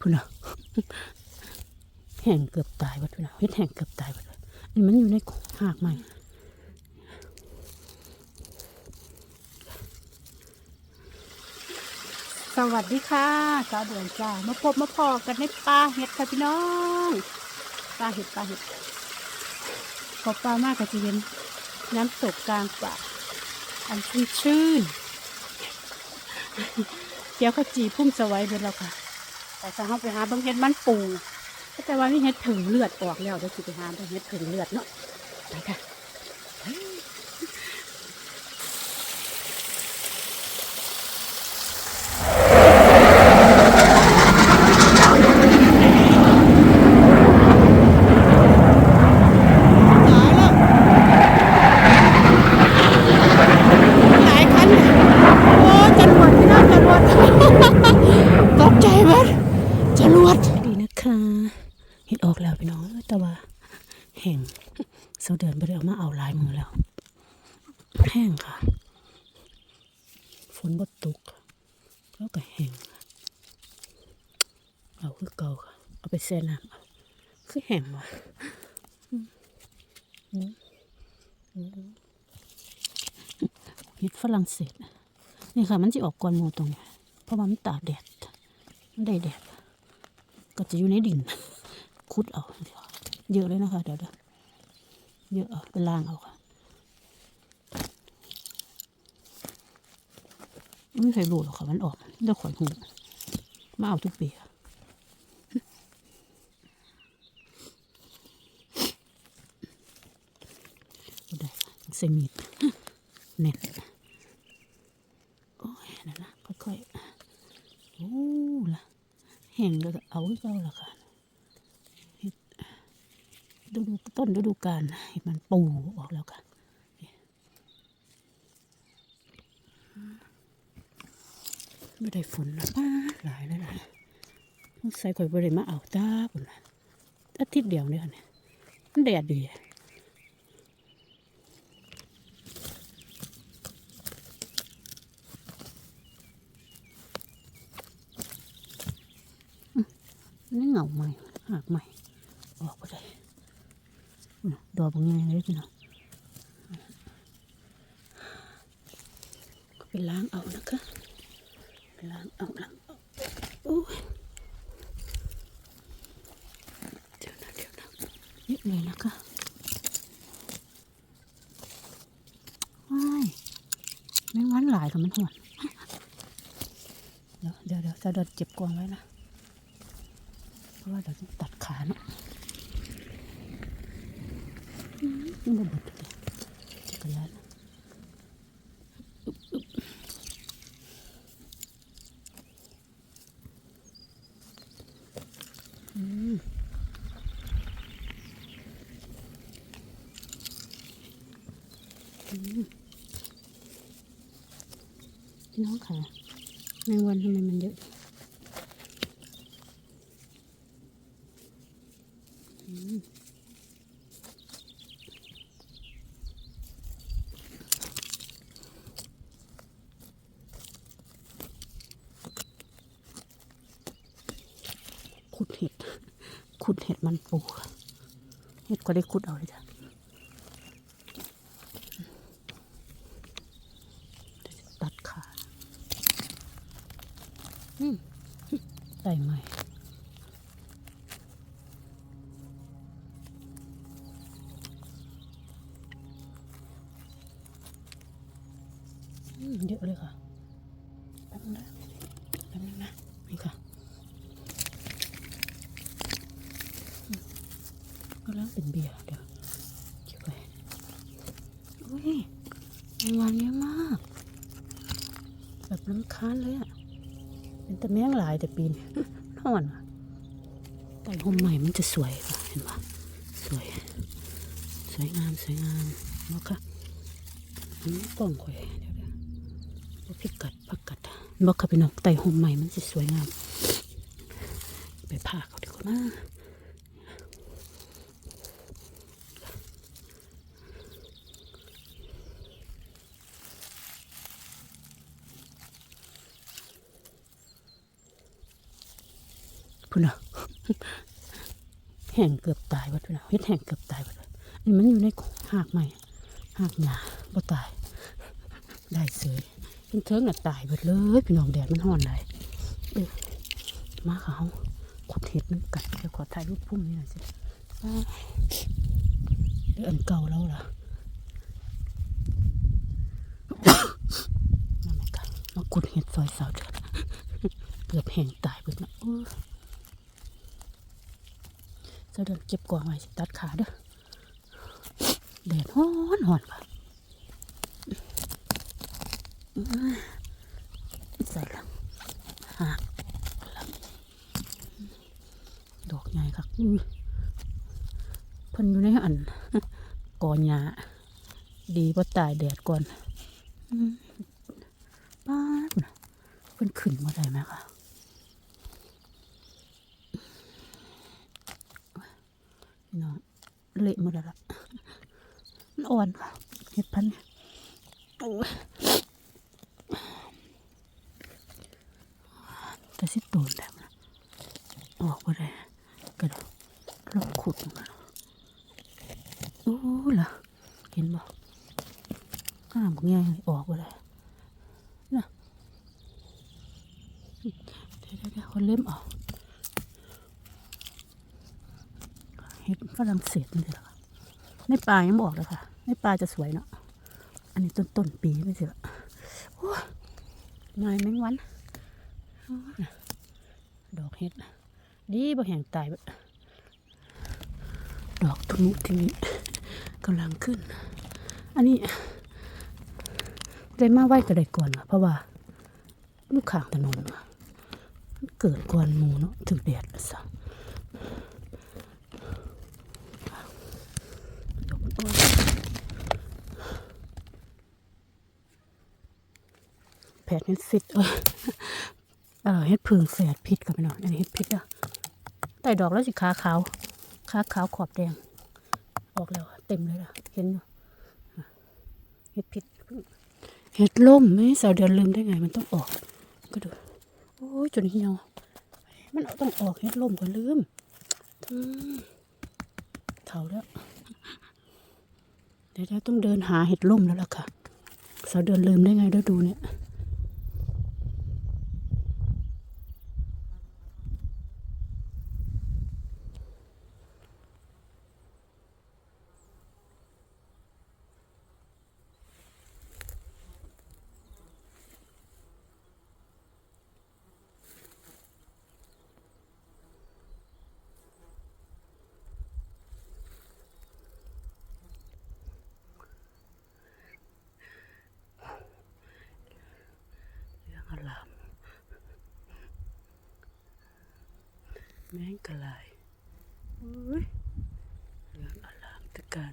พุ่นน่ะแห้งเกือบตายวัดพุ่นน่ะเฮ็ดแห้งเกือบตายวัดอันมันอยู่ในหากใหม่สวัสดีค่ะสาวเดือนจ้ามาพบมาพอกันในป่าเห็ดค่ะพี่น้องป่าเห็ดป่าเห็ดพอป่ามากก็จะเป็นน้ำตกกลางป่าอันชุ่มชื่นเดี๋ยวเขาจีพุ่มสไว้เป็นแล้วค่ะ แต่ถ้าเขาไปหาเบางเห็ดมันปูแต่ว่านี่เห็ดถึงเลือดออกแล้วเดี๋ยวสิไปหาเบิ่งเห็ดถึงเลือดเนาะไปค่ะ หลายคันโอ้จรวดพี่น้องจรวด ตกใจเบิดจรวดดีนะคะ เห็ดออกแล้วพี่น้องแต่ว่าแห้งเสาเดินไปเรื่อมาเอาลายมือแล้ว แห้งค่ะ ฝนบดตกแล้วก็แห้งเอาคือเก่าค่ะ เอาไปแช่น้ำคือแห้งว่ะอืมอืมอืมเห็ดฝรั่งเศสนี่ค่ะ มันจะออกก่อนหมูตรงนี้เพราะว่ามันตากแดดมันได้แดดก็จะอยู่ในดิน คุดเอาเยอะเลยนะคะ เดี๋ยวเดี๋ยวเยอะเอาไปล้างเอาค่ะไม่เคยรู้หรอกค่ะมันออกเดี๋ยวขอนหูมาเอาทุกปีค่ะบ่ได้ค่ะเซมีดแน่นโอ้ยนั่นนะค่อยๆโอ้ละแห้งแล้วก็เอาไว้เก่าละค่ะเฮ็ดฤดู ต้นฤดูกาลให้มันปูออกแล้วค่ะไม่ได้ฝนนะป้าหลายแล้วนะต้องใส่ข่อยบริมาเอาตาปุ่นนะอาทิตย์เดียวเนี่ยค่ะเนี่ยมันแดดดีอะนี่เหงาใหม่หากใหม่ ออกไปได้น่ะด อกบางไงเลยพี่น้องก็ไปล้างเอานะคะไปล้างเอาล้างเอาโอ้ยเดี๋ยวนะเดี๋ยวนะเยอะเลยนะคะว้ายแมงวันหลายกับมันหอนเดี๋ยวเดี๋ยวเดี๋ยวจะโดนเจ็บกวงไว้นะ เพราะว่าเราต้องตัดขาเนาะอืม นี่บ่บดเลยจักรยานพี่น้องค่ะแมงวันทำไมมันเยอะ ขุ ดเห็ด ขุดเห็ดมันปูเห็ดก็ได้ขุดเอาเลยจ้ะเดี๋ยวจะตัดขา อืมได้ไหมอืมเยอะเลยค่ะแป๊บนึงนะแป๊บนึงนะนี่ค่ะ ก็ แล้วเป็นเบียร์เดี๋ยวเก็บไว้อุ้ยแมงวันเยอะมาก แบบน้ำค้านเลยอะเป็นแต่แมงหลายแต่ปีนี้นอนว่ะแต่ห่มใหม่มันจะสวยว่ะเห็นปะสวย สวยงามสวยงามเนาะค่ะอันนี้กล้องข่อยเดี๋ยวเดี๋ยวบ่พิกัดพักกัดบอกค่ะพี่น้องไต่ห่มใหม่มันจะสวยงาม ไปพาเขาดีกว่านะ พุ่นน่ะแห้งเกือบตายหมดพุ่นน่ะเฮ็ดแห้งเกือบตายหมดเลยนี่มันอยู่ในหากใหม่หากหญ้าบ่ตาย ได้เสยเพิ่งเทิงน่ะตายหมดเลยพี่น้องแดดมันร้อนหลยเออมาเขาขุดเห็ดน้ำกัดเดี๋ยวขอถ่ายรูปพุ่มนี่หน่อยสิอ้าวเดี๋ยวอันเก่าแล้วล่ะนั่นแหละค่ะมากุดเห็ดซอยสาวเดือดเกือบแห้งตายเบิดนะ เออสาวเดือดเก็บกวางไว้สิตัดขาเด้อแดดฮ้อนหอนปะใส่ละหักละดอกใหญ่ค่ะเพิ่นอยู่ในอันกอหญ้าดีว่าตายแดดก่อนป้าเพิ่นขึ้นมาได้ไหมคะ พี่น้องเละหมดแล้วล่ะมันอ่อนเห็ดพันเนี่ยโอ้แต่สิโดนแล้วนะออกมาได้กระโดดลงขุดมาโอ้ล่ะเห็นบ่ข้ามง่ายออกมาได้เดี๋ยวเดี๋ยวเดี๋ยวคนเล่มออก เห็ดฝรั่งเศสนี่เหรอคะในป่ายังบอกเลยค่ะ ในป่าจะสวยเนาะ อันนี้ต้นต้นปีไม่ใช่หรอโอ้ยนายแมงวัน ดอกเห็ด ดีบ่แห้งตายดอกทุนุทีนี้กำลังขึ้น อันนี้ได้มาไหวก็ได้ก่อนเพราะว่าลูกข้างถนนเกิดก่อนมูเนาะถึงแดดซะดอกอ้อย แผดเฮ็ดฟิตเออเออเฮ็ดพึ่งแฝดพิษกับไปหน่อยอันนี้เฮ็ดพิษอะใต้ดอกแล้วสิขาขาวขาขาวขอบแดง ออกแล้วอะเต็มเลยล่ะ เห็นเฮ็ดพิษเห็ดล่มไหมสาวเดือนลืมได้ไง มันต้องออก ก็ดู โอ้ยจนเหี่ยว มันต้องออกเห็ดล่มก็ลืมเท่าแล้ว เดี๋ยวต้องเดินหาเห็ดล่มแล้วล่ะค่ะ สาวเดือนลืมได้ไงเดี๋ยวดูเนี่ย แมงกะลายอุ้ยเรื่องอารามตะการ